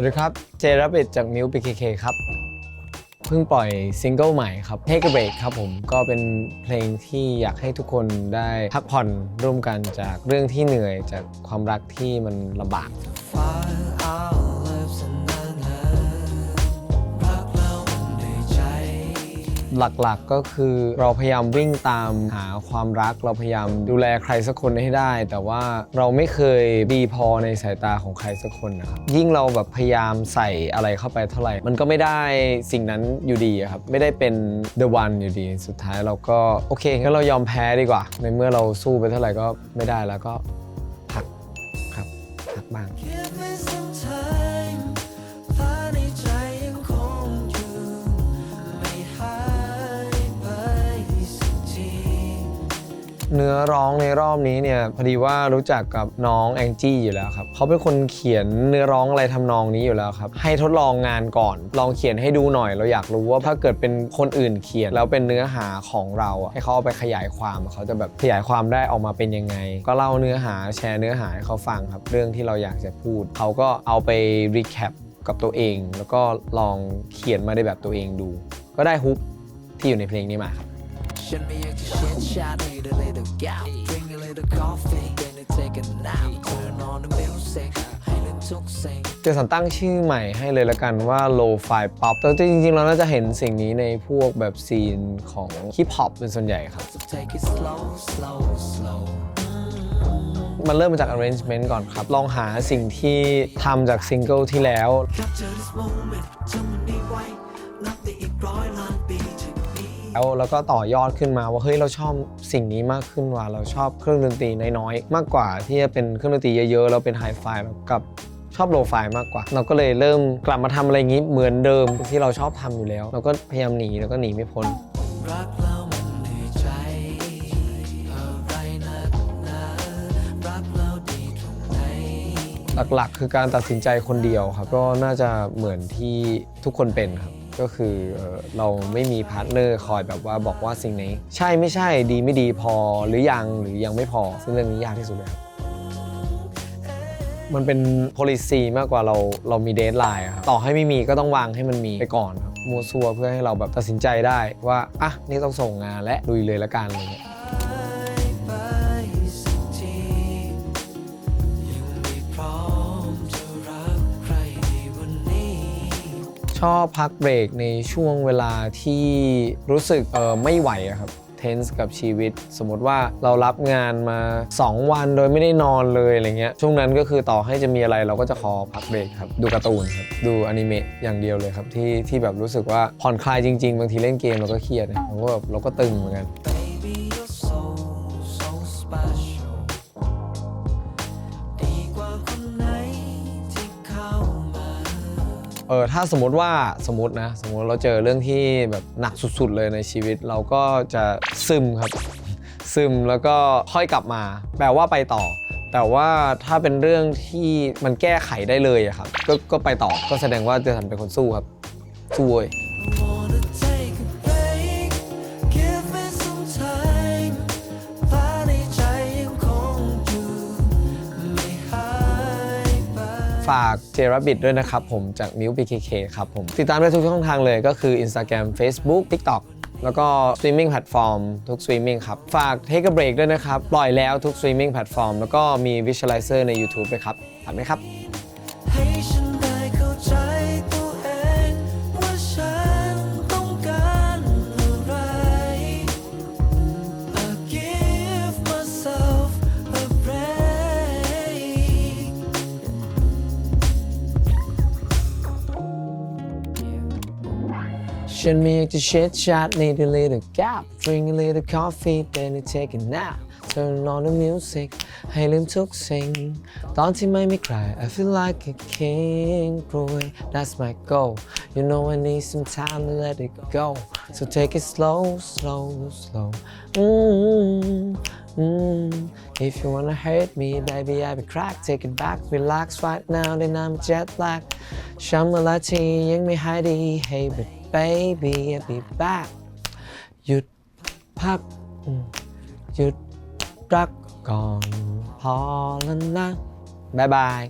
วัสดีครับ เจรับบิดจากมิวปีเครับ เพิ่งปล่อยซิงเกิลใหม่ครับ Take a Break ครับผมก็เป็นเพลงที่อยากให้ทุกคนได้พักผ่อนร่วมกันจากเรื่องที่เหนื่อยจากความรักที่มันลำบาก หลักๆก็คือเราพยายามวิ่งตามหาความรัก เราพยายามดูแลใครสักคนให้ได้ แต่ว่าเราไม่เคยดีพอในสายตาของใครสักคนนะครับยิ่งเราแบบพยายามใส่อะไรเข้าไปเท่าไหร่ มันก็ไม่ได้สิ่งนั้นอยู่ดีครับไม่ได้เป็น the one อยู่ดีสุดท้ายเราก็โอเคงั้นเรายอมแพ้ดีกว่า ในเมื่อเราสู้ไปเท่าไหร่ก็ไม่ได้แล้วก็พักครับพักบ้าง เนื้อร้องในรอบนี้เนี่ยพอดีว่ารู้จักกับน้องแองจี้อยู่แล้วครับเขาเป็นคนเขียนเนื้อร้องอะไรทำนองนี้อยู่แล้วครับให้ทดลองงานก่อน ลองเขียนให้ดูหน่อย เราอยากรู้ว่าถ้าเกิดเป็นคนอื่นเขียนแล้วเป็นเนื้อหาของเราให้เขาเอาไปขยายความเขาจะแบบขยายความได้ออกมาเป็นยังไง ก็เล่าเนื้อหาแชร์เนื้อหาให้เขาฟังครับเรื่องที่เราอยากจะพูดเขาก็เอาไปรีแคปกับตัวเอง แล้วก็ลองเขียนมาในแบบตัวเองดู ก็ได้ฮุกที่อยู่ในเพลงนี้มาครับ ฉันไม่อยากจะเช็ดชาติ Need a little gap Drink a little coffee Then I take a nap Turn on the music ให้ลืมทุกสิ่งเจสันตั้งชื่อใหม่ให้เลยละกันว่า low fi pop แต่จริงๆเราน่าจะเห็นสิ่งนี้ในพวกแบบซีนของฮิปฮอปเป็นส่วนใหญ่ครับ So take it slow slow slow มันเริ่มมาจาก arrangement ก่อนครับ ลองหาสิ่งที่ทำจากซิงเกิลที่แล้ว Capture this moment จำมันนี้ไว้นับได้อีกร้อยล้านปีจากนี้ แล้วแล้วก็ต่อยอดขึ้นมาว่าเฮ้ยเราชอบสิ่งนี้มากขึ้นว่าเราชอบเครื่องดนตรีน้อยๆมากกว่าที่จะเป็นเครื่องดนตรีเยอะๆแล้วเป็นไฮไฟกับชอบโลไฟมากกว่า เราก็เลยเริ่มกลับมาทำอะไรอย่างนี้เหมือนเดิมที่เราชอบทำอยู่แล้ว เราก็พยายามหนีแล้วก็หนีไม่พ้นรักแล้วมันเหนื่อยใจอะไรนักหนารักแล้วดีตรงไหนหลักๆ คือการตัดสินใจคนเดียวครับ ก็น่าจะเหมือนที่ทุกคนเป็นครับ ก็คือเราไม่มีพาร์ทเนอร์คอยแบบว่าบอกว่าสิ่งไหนใช่ไม่ใช่ดีไม่ดีพอหรือยังหรือยังไม่พอซึ่งเรื่องนี้ยากที่สุดเลยครับมันเป็น policy มากกว่าเราเรามีเดทไลน์ครับต่อให้ไม่มีก็ต้องวางให้มันมีไปก่อนครับมัวซัวเพื่อให้เราแบบตัดสินใจได้ว่า อะ นี่ต้องส่งงานและลุยเลยละกันอะไรเงี้ย ชอบพักเบรกในช่วงเวลาที่รู้สึกเออไม่ไหวครับเทนส์กับชีวิต สมมติว่าเรารับงานมา 2 วันโดยไม่ได้นอนเลยอะไรเงี้ยช่วงนั้นก็คือต่อให้จะมีอะไรเราก็จะขอพักเบรกครับ ดูการ์ตูนครับ ดูอนิเมะอย่างเดียวเลยครับ ที่ที่แบบรู้สึกว่าผ่อนคลายจริง ๆ บางทีเล่นเกมเราก็เครียดเราก็แบบเราก็ตึงเหมือนกัน Baby เออถ้าสมมติว่าสมมตินะ สมมติเราเจอเรื่องที่แบบหนักสุด ๆ เลยในชีวิต เราก็จะซึมครับ ซึมแล้วก็ค่อยกลับมา แปลว่าไปต่อ แต่ว่าถ้าเป็นเรื่องที่มันแก้ไขได้เลยอะครับ ก็ก็ไปต่อก็แสดงว่าจะทำเป็นคนสู้ครับสู้เว้ย ฝากเจรับบิดด้วยนะครับผมจากมิวบีเคครับผม ติดตามได้ทุกช่องทางเลยก็คือ Instagram Facebook TikTok แล้วก็สตรีมมิ่งแพลตฟอร์มทุกสตรีมมิ่งครับ ฝาก Take a Break ด้วยนะครับ ปล่อยแล้วทุกสตรีมมิ่งแพลตฟอร์มแล้วก็มี Visualizer ใน YouTube ด้วยครับฝากด้วยครับ ฉันไม่อยากจะเช็ดชาร์ need a little gap drink a little coffee then I take a nap turn on the music ให้ลืมทุกสิ่ง ตอนที่ไม่มีใคร I feel like a king รวย that's my goal you know I need some time to let it go so take it slow slow slow mm Mm, if you wanna hurt me, baby, I be crack. Take it back, relax right now. Then I'm jet lag. ฉันเวลาที่ยังไม่หายดี Hey, but baby, I'll be back. หยุดพัก หยุดรักก่อน พอแล้วนะบายบาย